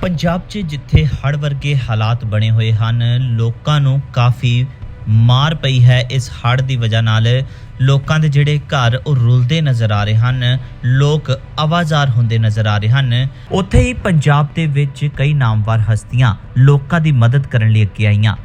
ਪੰਜਾਬ 'ਚ ਜਿੱਥੇ ਹੜ੍ਹ ਵਰਗੇ ਹਾਲਾਤ ਬਣੇ ਹੋਏ ਹਨ, ਲੋਕਾਂ ਨੂੰ ਕਾਫੀ ਮਾਰ ਪਈ ਹੈ ਇਸ ਹੜ੍ਹ ਦੀ ਵਜ੍ਹਾ ਨਾਲ। ਲੋਕਾਂ ਦੇ ਜਿਹੜੇ ਘਰ ਉਹ ਰੁਲਦੇ ਨਜ਼ਰ ਆ ਰਹੇ ਹਨ, ਲੋਕ ਆਵਾਜ਼ਾਰ ਹੁੰਦੇ ਨਜ਼ਰ ਆ ਰਹੇ ਹਨ। ਉੱਥੇ ਹੀ ਪੰਜਾਬ ਦੇ ਵਿੱਚ ਕਈ ਨਾਮਵਰ ਹਸਤੀਆਂ ਲੋਕਾਂ ਦੀ ਮਦਦ ਕਰਨ ਲਈ ਅੱਗੇ ਆਈਆਂ।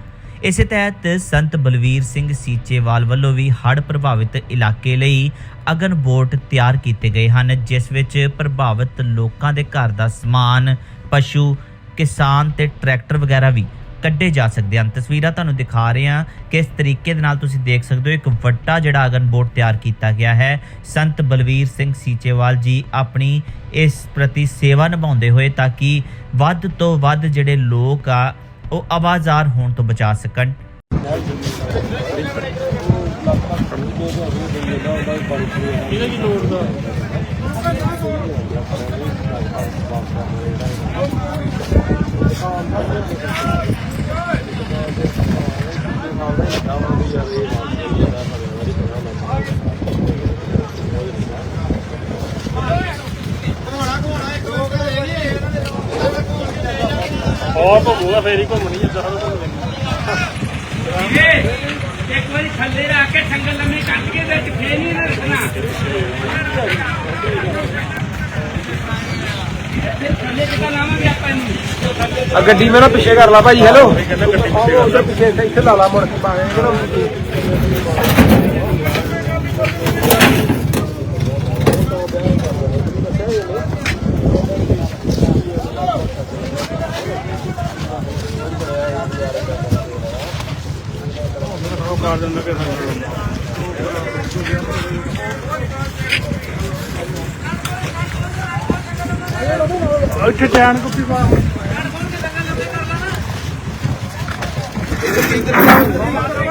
ਇਸੇ ਤਹਿਤ ਸੰਤ ਬਲਵੀਰ ਸਿੰਘ ਸੀਚੇਵਾਲ ਵੱਲੋਂ ਵੀ ਹੜ੍ਹ ਪ੍ਰਭਾਵਿਤ ਇਲਾਕੇ ਲਈ ਅਗਨ ਬੋਟ ਤਿਆਰ ਕੀਤੇ ਗਏ ਹਨ, ਜਿਸ ਵਿੱਚ ਪ੍ਰਭਾਵਿਤ ਲੋਕਾਂ ਦੇ ਘਰ ਦਾ ਸਮਾਨ ਪਸ਼ੂ, ਕਿਸਾਨ ਤੇ ਟਰੈਕਟਰ ਵਗੈਰਾ ਵੀ ਕੱਢੇ ਜਾ ਸਕਦੇ ਹਨ। ਤਸਵੀਰਾਂ ਤੁਹਾਨੂੰ ਦਿਖਾ ਰਹੇ ਹਾਂ ਕਿਸ ਤਰੀਕੇ ਦੇ ਨਾਲ ਤੁਸੀਂ ਦੇਖ ਸਕਦੇ ਹੋ, ਇੱਕ ਵੱਡਾ ਜਿਹੜਾ ਅਗਨ ਬੋਰਡ ਤਿਆਰ ਕੀਤਾ ਗਿਆ ਹੈ। ਸੰਤ ਬਲਵੀਰ ਸਿੰਘ ਸੀਚੇਵਾਲ ਜੀ ਆਪਣੀ ਇਸ ਪ੍ਰਤੀ ਸੇਵਾ ਨਿਭਾਉਂਦੇ ਹੋਏ ਤਾਂ ਕਿ ਵੱਧ ਤੋਂ ਵੱਧ ਜਿਹੜੇ ਲੋਕ ਆ, ਉਹ ਆਵਾਜ਼ਾਰ ਹੋਣ ਤੋਂ ਬਚਾ ਸਕਣ। ਕਿਹਦੇ ਕੀ ਲੋੜ ਦਾ? ਹੋਰ ਘੁੰਮੂਗਾ ਫੇਰ ਹੀ ਘੁੰਮਣੀ ਜਿੱਦਾਂ ਸਾਨੂੰ ਘੁੰਮਣੀ ਇੱਕ ਵਾਰੀ ਥੱਲੇ ਰੱਖ ਕੇ ਸੰਗਲ ਲੰਮੀ ਕੇ ਵਿੱਚ ਫੇਰ ਨਹੀਂ ਰੱਖਣਾ। ਥੱਲੇ ਕਿੱਦਾਂ ਲਾਵਾਂਗੇ ਆਪਾਂ ਇਹਨੂੰ। ਆ ਗੱਡੀ ਮੇਰਾ ਪਿੱਛੇ ਕਰ ਲਾ ਭਾਈ ਹੈਲੋ ਉਧਰ ਪਿੱਛੇ ਇੱਥੇ ਲਾ ਲਾ ਮੁੜ ਕੇ ਪਾਵੇਂ ਕਰ ਦਿੰਦਾ ਕਿ ਇੱਥੇ ਟੈਨ ਕੁੱਪੀ ਪਾ।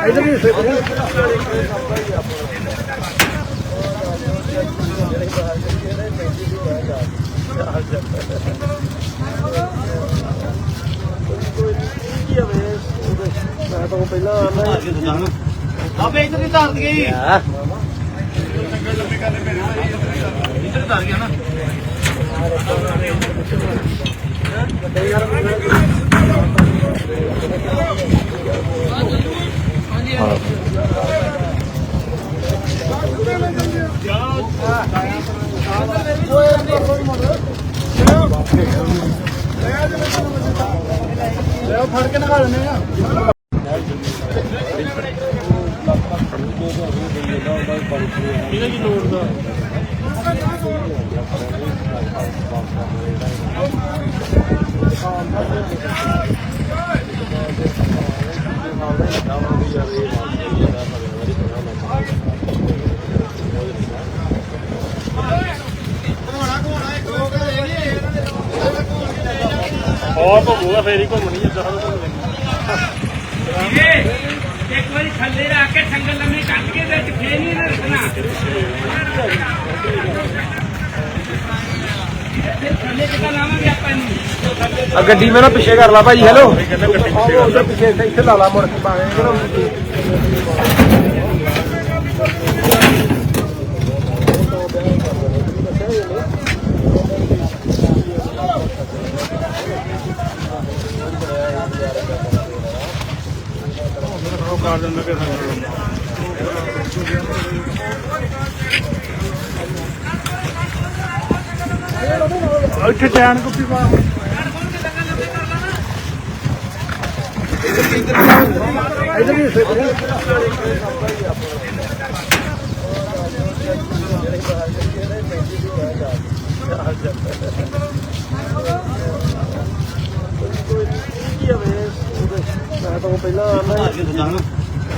ਇਧਰ ਵੀ ਸੇ ਮੈਂ ਤਾਂ ਪਹਿਲਾਂ ਆਣਾ ਆਪੇ ਇੱਧਰ ਹੀ ਧਾਰ ਗਈ। ਇੱਧਰ ਧਾਰ ਗਿਆ ਨਾ ਲੈ ਫੜ ਕੇ ਨਗਾ ਆ ਕਿਹਦੇ ਕੀ ਲੋੜ ਦਾ? ਹੋਰ ਘੁੰਮੂਗਾ ਫੇਰ ਹੀ ਘੁੰਮਣੀ ਜਿੱਦਾਂ ਸਾਨੂੰ ਘੁੰਮਣੀ ਇਹ ਇੱਕ ਵਾਰੀ ਥੱਲੇ ਰੱਖ ਕੇ ਸੰਗਲ ਲੰਮੀ ਵਿੱਚ ਫੇਰ ਨਹੀਂ ਰੱਖਣਾ ਥੱਲੇ ਕਿੱਦਾਂ ਲਾਵਾਂਗੇ ਆਪਾਂ ਇਹਨੂੰ ਆ ਗੱਡੀ ਮੇਰਾ ਪਿੱਛੇ ਕਰ ਲਾ ਭਾਈ ਹੈਲੋ ਉਧਰ ਪਿੱਛੇ ਇੱਥੇ ਲਾ ਲਾ ਮੁੜ ਕੇ ਪਾਵੇਂ ਕਰ ਦਿੰਦਾ ਕਿ ਇੱਥੇ ਟੈਨ ਕੁੱਪੀ ਪਾ। ਇਧਰ ਵੀ ਸੇ ਮੈਂ ਤਾਂ ਪਹਿਲਾਂ ਆਣਾ